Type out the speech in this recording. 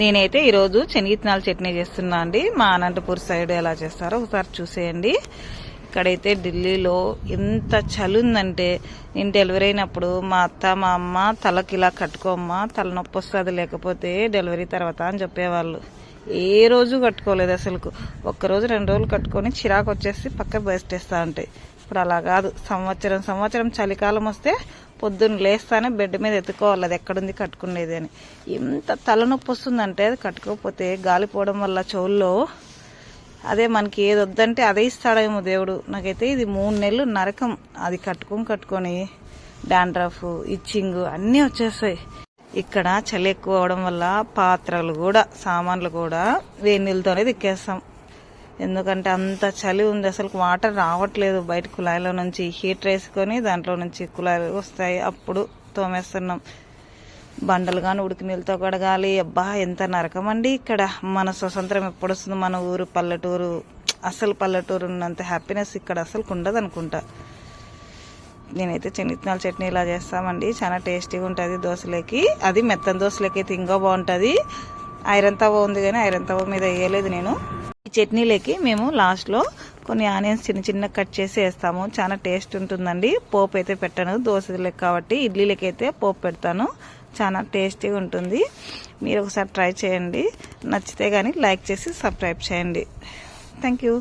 నేనైతే ఈరోజు శనగిత్తనాల చట్నీ చేస్తున్నా అండి. మా అనంతపూర్ సైడ్ ఎలా చేస్తారో ఒకసారి చూసేయండి. ఇక్కడైతే ఢిల్లీలో ఎంత చలి ఉందంటే నేను డెలివరీ అయినప్పుడు మా అత్త మా అమ్మ తలకి ఇలా కట్టుకోమ్మా తలనొప్పి వస్తుంది లేకపోతే డెలివరీ తర్వాత అని చెప్పేవాళ్ళు. ఏ రోజు కట్టుకోలేదు అసలుకు. ఒక్కరోజు రెండు రోజులు కట్టుకొని చిరాకు వచ్చేసి పక్క బయటేస్తా ఉంటాయి ఇప్పుడు అలా కాదు. సంవత్సరం సంవత్సరం చలికాలం వస్తే పొద్దున్న లేస్తానే బెడ్ మీద ఎత్తుకోవాలి. అది ఎక్కడుంది కట్టుకునేది అని. ఎంత తలనొప్పి వస్తుందంటే అది కట్టుకోకపోతే గాలిపోవడం వల్ల చెవుల్లో అదే మనకి ఏది వద్దంటే అదే ఇస్తాడేమో దేవుడు. నాకైతే ఇది మూడు నెలలు నరకం. అది కట్టుకొని కట్టుకొని డాండ్రఫ్ ఇచ్చింగ్ అన్నీ వచ్చేస్తాయి. ఇక్కడ చలి ఎక్కువ అవడం వల్ల పాత్రలు కూడా సామాన్లు కూడా వేడి నీళ్ళతోనే తిక్కేస్తాం. ఎందుకంటే అంత చలి ఉంది అసలు వాటర్ రావట్లేదు బయట కుళాయిలో నుంచి. హీటర్ వేసుకొని దాంట్లో నుంచి కుళాయిలు వస్తాయి. అప్పుడు తోమేస్తున్నాం. బండలు కానీ ఉడికి నీళ్ళతో కడగాలి. అబ్బా ఎంత నరకం అండి ఇక్కడ. మన స్వతంత్రం ఎప్పుడు వస్తుంది మన ఊరు పల్లెటూరు అసలు పల్లెటూరు ఉన్నంత హ్యాపీనెస్ ఇక్కడ అసలు ఉండదు అనుకుంటా నేనైతే చెనిత్నాల చట్నీ ఇలా చేస్తామండి. చాలా టేస్టీగా ఉంటుంది దోశలకి. అది మెత్తని దోశలకి అయితే ఇంకా బాగుంటుంది. ఐరన్ తవ్వ ఉంది కానీ ఐరన్ తవ్వ మీద వేయలేదు నేను. చట్నీలోకి మేము లాస్ట్లో కొన్ని ఆనియన్స్ చిన్న చిన్న కట్ చేసి వేస్తాము. చాలా టేస్ట్ ఉంటుందండి. పోపు అయితే పెట్టను. దోశలకు కాబట్టి ఇడ్లీలకి అయితే పోపు పెడతాను. చాలా టేస్టీగా ఉంటుంది. మీరు ఒకసారి ట్రై చేయండి. నచ్చితే కానీ లైక్ చేసి సబ్స్క్రైబ్ చేయండి. Thank you.